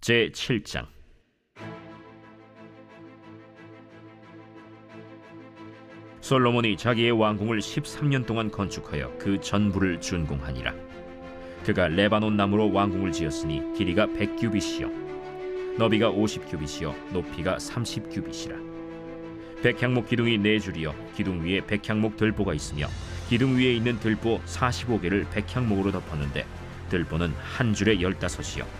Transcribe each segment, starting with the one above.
제 7장. 솔로몬이 자기의 왕궁을 13년 동안 건축하여 그 전부를 준공하니라. 그가 레바논 나무로 왕궁을 지었으니 길이가 100규빗이요. 너비가 50규빗이요. 높이가 30규빗이라. 백향목 기둥이 네 줄이요. 기둥 위에 백향목 들보가 있으며 기둥 위에 있는 들보 45개를 백향목으로 덮었는데 들보는 한 줄에 열다섯이요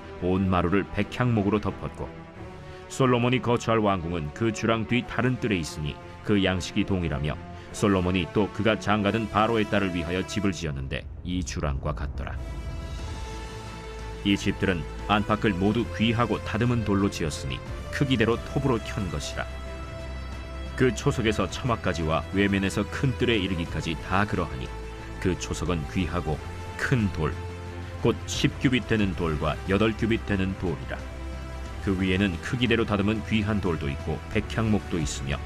온 마루를 백향목으로 덮었고 솔로몬이 거처할 왕궁은 그 주랑 뒤 다른 뜰에 있으니 그 양식이 동일하며 솔로몬이 또 그가 장가든 바로의 딸을 위하여 집을 지었는데 이 주랑과 같더라. 이 집들은 안팎을 모두 귀하고 다듬은 돌로 지었으니 크기대로 톱으로 켠 것이라. 그 초석에서 처마까지와 외면에서 큰 뜰에 이르기까지 다 그러하니 그 초석은 귀하고 큰 돌, 곧 10규빗 되는 돌과 8규빗 되는 돌이라. 그 위에는 크기대로 다듬은 귀한 돌도 있고 백향목도 있으며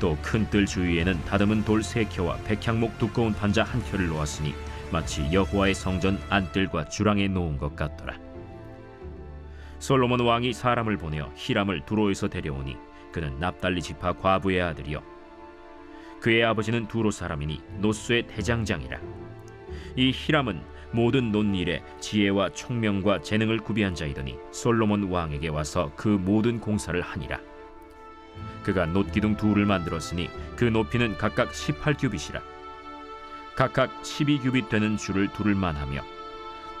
또 큰 뜰 주위에는 다듬은 돌 세 켜와 백향목 두꺼운 판자 한 켜를 놓았으니 마치 여호와의 성전 안뜰과 주랑에 놓은 것 같더라. 솔로몬 왕이 사람을 보내어 히람을 두로에서 데려오니 그는 납달리 지파 과부의 아들이요 그의 아버지는 두로 사람이니 노스의 대장장이라 이 히람은 모든 논일에 지혜와 총명과 재능을 구비한 자이더니 솔로몬 왕에게 와서 그 모든 공사를 하니라. 그가 놋기둥 둘을 만들었으니 그 높이는 각각 18규빗이라. 각각 12규빗 되는 줄을 두를 만하며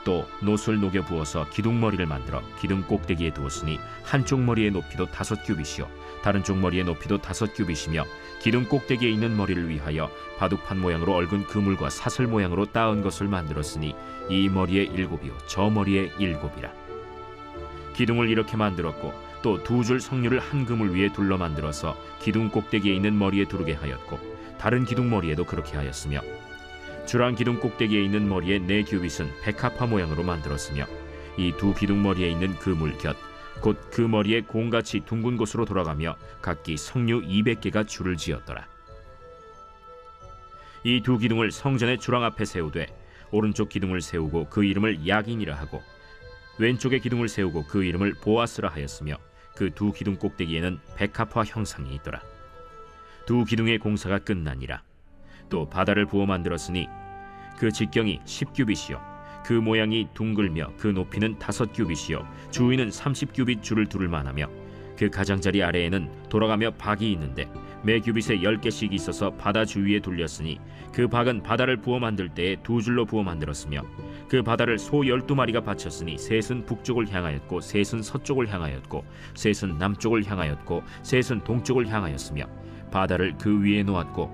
또 놋을 녹여 부어서 기둥머리를 만들어 기둥 꼭대기에 두었으니 한쪽 머리의 높이도 다섯 규빗이요 다른 쪽 머리의 높이도 다섯 규빗이며 기둥 꼭대기에 있는 머리를 위하여 바둑판 모양으로 얽은 그물과 사슬 모양으로 따은 것을 만들었으니 이 머리에 일곱이요 저 머리에 일곱이라. 기둥을 이렇게 만들었고 또 두줄 석류를 한 그물 위에 둘러 만들어서 기둥 꼭대기에 있는 머리에 두르게 하였고 다른 기둥 머리에도 그렇게 하였으며 주랑 기둥 꼭대기에 있는 머리의 네 규빗은 백합화 모양으로 만들었으며 이 두 기둥 머리에 있는 그물 곁 곧 그 머리에 공같이 둥근 곳으로 돌아가며 각기 석류 200개가 줄을 지었더라. 이 두 기둥을 성전의 주랑 앞에 세우되 오른쪽 기둥을 세우고 그 이름을 야긴이라 하고 왼쪽의 기둥을 세우고 그 이름을 보아스라 하였으며 그 두 기둥 꼭대기에는 백합화 형상이 있더라. 두 기둥의 공사가 끝나니라. 또 바다를 부어 만들었으니 그 직경이 10규빗이요 그 모양이 둥글며 그 높이는 다섯 규빗이요. 주위는 30규빗 줄을 두를 만하며 그 가장자리 아래에는 돌아가며 박이 있는데 매 규빗에 열 개씩 있어서 바다 주위에 둘렸으니 그 박은 바다를 부어 만들 때에 두 줄로 부어 만들었으며 그 바다를 소 열두 마리가 바쳤으니 셋은 북쪽을 향하였고 셋은 서쪽을 향하였고 셋은 남쪽을 향하였고 셋은 동쪽을 향하였으며 바다를 그 위에 놓았고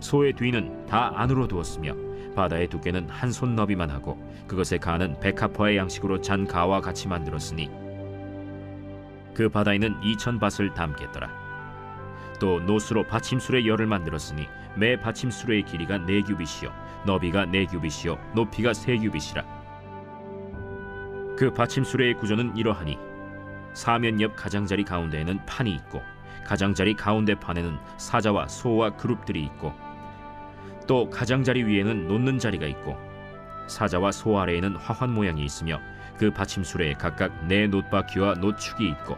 소의 뒤는 다 안으로 두었으며 바다의 두께는 한 손 너비만 하고 그것의 가는 백합화의 양식으로 잔 가와 같이 만들었으니 그 바다에는 이천 밭을 담겠더라. 또 노스로 받침술의 열을 만들었으니 매 받침술의 길이가 네 규빗이요 너비가 네 규빗이요 높이가 세 규빗이라. 그 받침술의 구조는 이러하니 사면 옆 가장자리 가운데에는 판이 있고 가장자리 가운데 판에는 사자와 소와 그룹들이 있고 또 가장자리 위에는 놓는 자리가 있고 사자와 소 아래에는 화환 모양이 있으며 그 받침술에 각각 네 놋바퀴와 놋축이 있고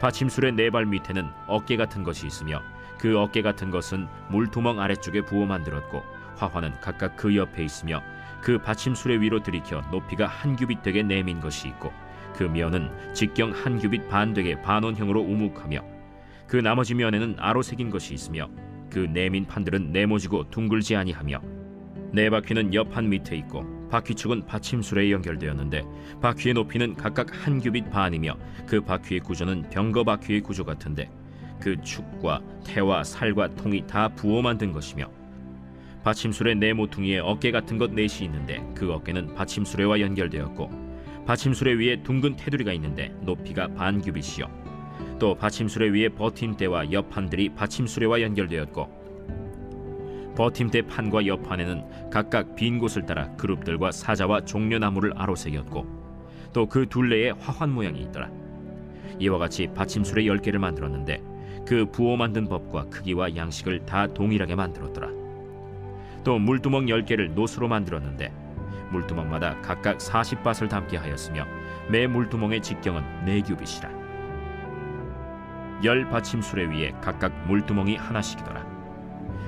받침술의 네 발 밑에는 어깨 같은 것이 있으며 그 어깨 같은 것은 물두멍 아래쪽에 부어 만들었고 화환은 각각 그 옆에 있으며 그 받침술의 위로 들이켜 높이가 한 규빗 되게 내민 것이 있고 그 면은 직경 한 규빗 반 되게 반원형으로 우묵하며 그 나머지 면에는 아로 새긴 것이 있으며 그 내민 판들은 네모지고 둥글지 아니하며 네 바퀴는 옆판 밑에 있고 바퀴 축은 받침술에 연결되었는데 바퀴의 높이는 각각 한 규빗 반이며 그 바퀴의 구조는 병거 바퀴의 구조 같은데 그 축과 태와 살과 통이 다 부어 만든 것이며 받침술의 네 모퉁이에 어깨 같은 것 넷이 있는데 그 어깨는 받침수레와 연결되었고 받침술에 위에 둥근 테두리가 있는데 높이가 반 규빗이요 또 받침술에 위에 버팀대와 옆판들이 받침술에와 연결되었고 버팀대 판과 옆판에는 각각 빈 곳을 따라 그룹들과 사자와 종려나무를 아로새겼고 또 그 둘레에 화환 모양이 있더라. 이와 같이 받침술의 열 개를 만들었는데 그 부호 만든 법과 크기와 양식을 다 동일하게 만들었더라. 또 물두멍 열 개를 노수로 만들었는데 물두멍마다 각각 40밭을 담게 하였으며 매 물두멍의 직경은 네 규빗이라 열 받침술에 위에 각각 물두멍이 하나씩이더라.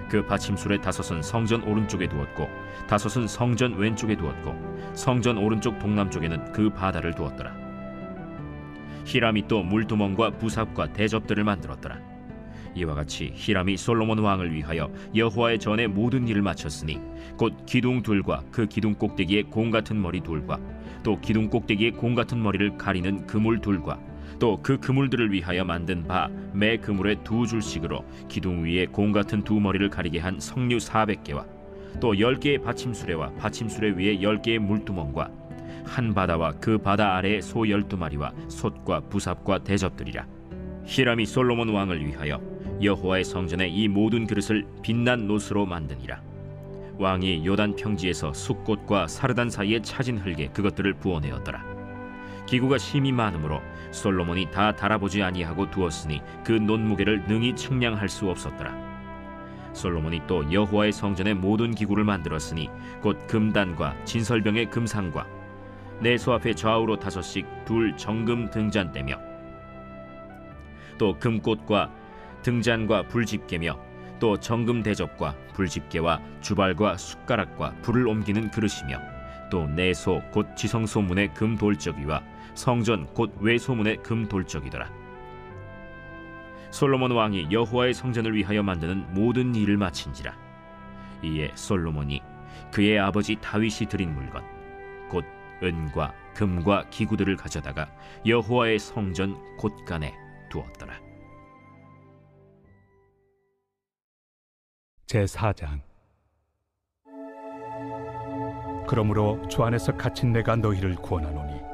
그 받침술의 다섯은 성전 오른쪽에 두었고 다섯은 성전 왼쪽에 두었고 성전 오른쪽 동남쪽에는 그 바다를 두었더라. 히람이 또 물두멍과 부삽과 대접들을 만들었더라. 이와 같이 히람이 솔로몬 왕을 위하여 여호와의 전에 모든 일을 마쳤으니 곧 기둥 둘과 그 기둥 꼭대기에 공 같은 머리 둘과 또 기둥 꼭대기에 공 같은 머리를 가리는 그물 둘과 또 그 그물들을 위하여 만든 바 매 그물에 두 줄씩으로 기둥 위에 공 같은 두 머리를 가리게 한 석류 400개와 또 열 개의 받침수레와 받침수레 위에 열 개의 물두멍과 한 바다와 그 바다 아래에 소 열두 마리와 솥과 부삽과 대접들이라. 히람이 솔로몬 왕을 위하여 여호와의 성전에 이 모든 그릇을 빛난 노스로 만드니라. 왕이 요단 평지에서 숫꽃과 사르단 사이에 차진 흙에 그것들을 부어내었더라 기구가 심이 많으므로 솔로몬이 다 달아보지 아니하고 두었으니 그 논무게를 능히 측량할 수 없었더라. 솔로몬이 또 여호와의 성전의 모든 기구를 만들었으니 곧 금단과 진설병의 금상과 내소 앞에 좌우로 다섯씩 둘 정금 등잔대며 또 금꽃과 등잔과 불집게며 또 정금 대접과 불집게와 주발과 숟가락과 불을 옮기는 그릇이며 또 내소 곧 지성소 문의 금 돌적이와 성전 곧 외소문의 금 돌적이더라. 솔로몬 왕이 여호와의 성전을 위하여 만드는 모든 일을 마친지라. 이에 솔로몬이 그의 아버지 다윗이 드린 물건 곧 은과 금과 기구들을 가져다가 여호와의 성전 곳간에 두었더라. 제4장 그러므로 주 안에서 갇힌 내가 너희를 구원하노니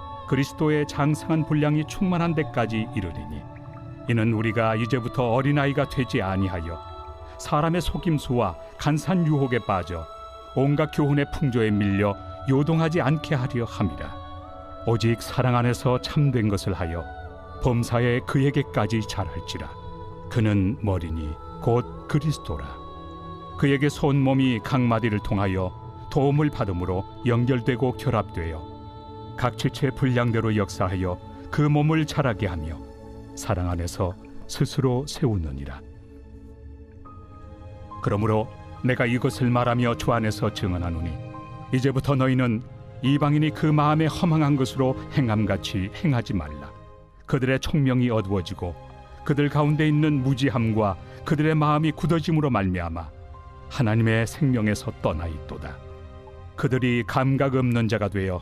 그리스도의 장성한 분량이 충만한 데까지 이르리니 이는 우리가 이제부터 어린아이가 되지 아니하여 사람의 속임수와 간산 유혹에 빠져 온갖 교훈의 풍조에 밀려 요동하지 않게 하려 함이라. 오직 사랑 안에서 참된 것을 하여 범사에 그에게까지 잘할지라. 그는 머리니 곧 그리스도라. 그에게 온 몸이 각 마디를 통하여 도움을 받음으로 연결되고 결합되어 각 지체 분량대로 역사하여 그 몸을 자라게 하며 사랑 안에서 스스로 세우느니라 그러므로 내가 이것을 말하며 주 안에서 증언하노니 이제부터 너희는 이방인이 그 마음에 허망한 것으로 행함같이 행하지 말라 그들의 총명이 어두워지고 그들 가운데 있는 무지함과 그들의 마음이 굳어짐으로 말미암아 하나님의 생명에서 떠나 있도다. 그들이 감각 없는 자가 되어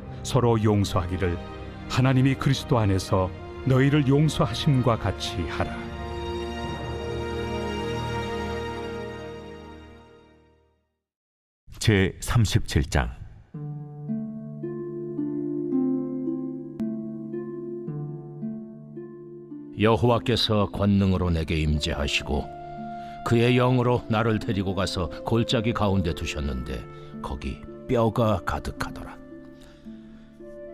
서로 용서하기를 하나님이 그리스도 안에서 너희를 용서하심과 같이 하라. 제 37장 여호와께서 권능으로 내게 임재하시고 그의 영으로 나를 데리고 가서 골짜기 가운데 두셨는데 거기 뼈가 가득하더라.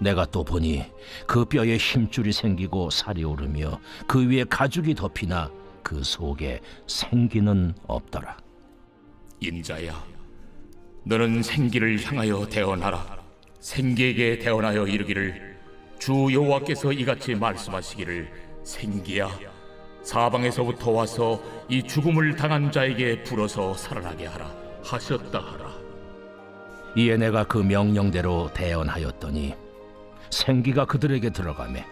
내가 또 보니 그 뼈에 힘줄이 생기고 살이 오르며 그 위에 가죽이 덮이나 그 속에 생기는 없더라 인자야, 너는 생기를 향하여 대언하라. 생기에게 대언하여 이르기를 주 여호와께서 이같이 말씀하시기를 생기야, 사방에서부터 와서 이 죽음을 당한 자에게 불어서 살아나게 하라 하셨다 하라. 이에 내가 그 명령대로 대언하였더니 생기가 그들에게 들어가매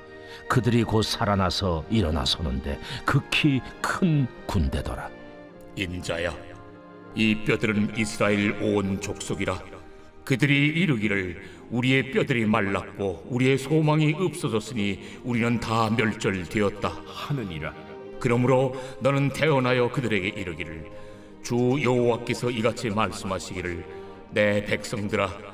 그들이 곧 살아나서 일어나 서는데 극히 큰 군대더라 인자야, 이 뼈들은 이스라엘 온 족속이라. 그들이 이르기를 우리의 뼈들이 말랐고 우리의 소망이 없어졌으니 우리는 다 멸절되었다 하느니라. 그러므로 너는 태어나여 그들에게 이르기를 주 여호와께서 이같이 말씀하시기를 내 백성들아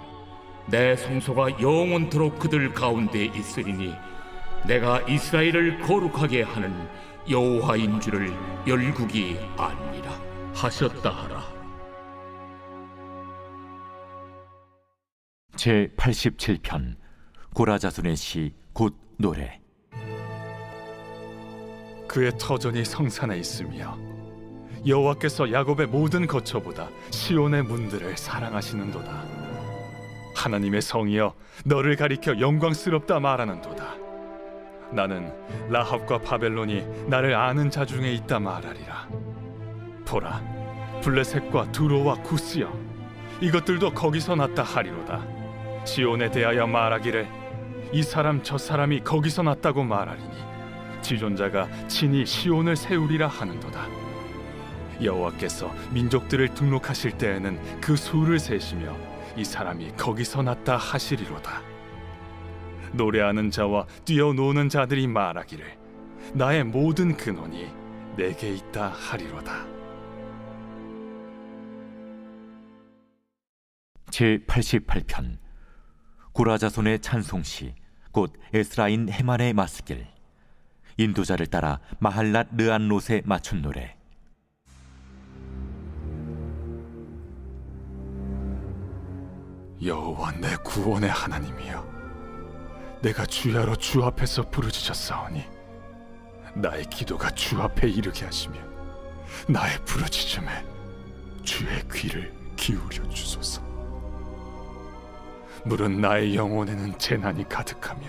내 성소가 영원토록 그들 가운데 있으리니 내가 이스라엘을 거룩하게 하는 여호와인 줄을 열국이 아니라 하셨다 하라. 제 87편 고라자손의 시 곧 노래. 그의 터전이 성산에 있으며 여호와께서 야곱의 모든 거처보다 시온의 문들을 사랑하시는도다. 하나님의 성이여 너를 가리켜 영광스럽다 말하는도다. 나는 라합과 바벨론이 나를 아는 자 중에 있다 말하리라. 보라, 블레셋과 두로와 구스여 이것들도 거기서 났다 하리로다. 시온에 대하여 말하기를 이 사람 저 사람이 거기서 났다고 말하리니 지존자가 친히 시온을 세우리라 하는도다. 여호와께서 민족들을 등록하실 때에는 그 수를 세시며 이 사람이 거기서 났다 하시리로다. 노래하는 자와 뛰어노는 자들이 말하기를 나의 모든 근원이 내게 있다 하리로다. 제 88편 고라자손의 찬송시 곧 에스라인 헤만의 마스길 인도자를 따라 마할랏 르안롯에 맞춘 노래 여호와 내 구원의 하나님이여. 내가 주야로 주 앞에서 부르짖었사오니 나의 기도가 주 앞에 이르게 하시며 나의 부르짖음에 주의 귀를 기울여 주소서. 물은 나의 영혼에는 재난이 가득하며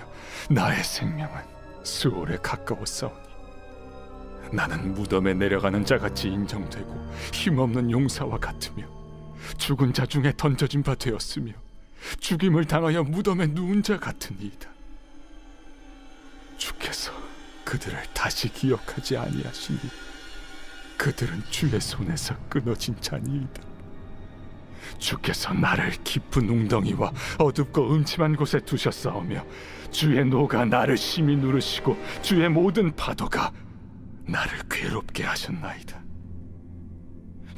나의 생명은 수월에 가까웠사오니 나는 무덤에 내려가는 자같이 인정되고 힘없는 용사와 같으며 죽은 자 중에 던져진 바 되었으며 죽임을 당하여 무덤에 누운 자 같으니이다. 주께서 그들을 다시 기억하지 아니하시니 그들은 주의 손에서 끊어진 자니이다. 주께서 나를 깊은 웅덩이와 어둡고 음침한 곳에 두셨사오며 주의 노가 나를 심히 누르시고 주의 모든 파도가 나를 괴롭게 하셨나이다.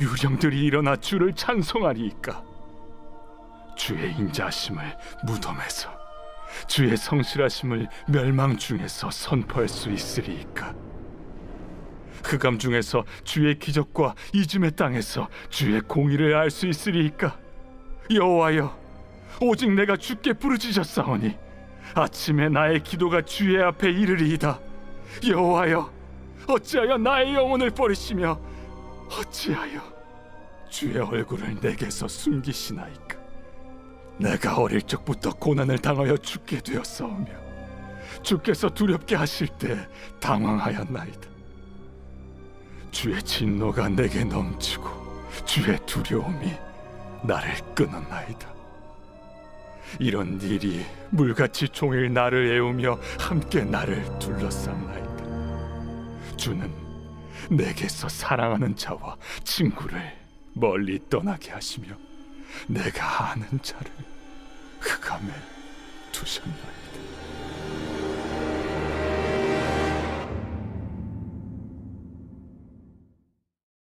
유령들이 일어나 주를 찬송하리이까? 주의 인자하심을 무덤에서 주의 성실하심을 멸망 중에서 선포할 수 있으리이까? 흑암 중에서 주의 기적과 이즘의 땅에서 주의 공의를 알 수 있으리이까 여호와여 오직 내가 주께 부르짖었사오니 아침에 나의 기도가 주의 앞에 이르리이다 여호와여 어찌하여 나의 영혼을 버리시며 어찌하여 주의 얼굴을 내게서 숨기시나이까? 내가 어릴 적부터 고난을 당하여 죽게 되었사오며 주께서 두렵게 하실 때 당황하였나이다. 주의 진노가 내게 넘치고 주의 두려움이 나를 끊었나이다. 이런 일이 물같이 종일 나를 애우며 함께 나를 둘러쌌나이다. 주는 내게서 사랑하는 자와 친구를 멀리 떠나게 하시며 내가 아는 자를 흑암에 두셨나이다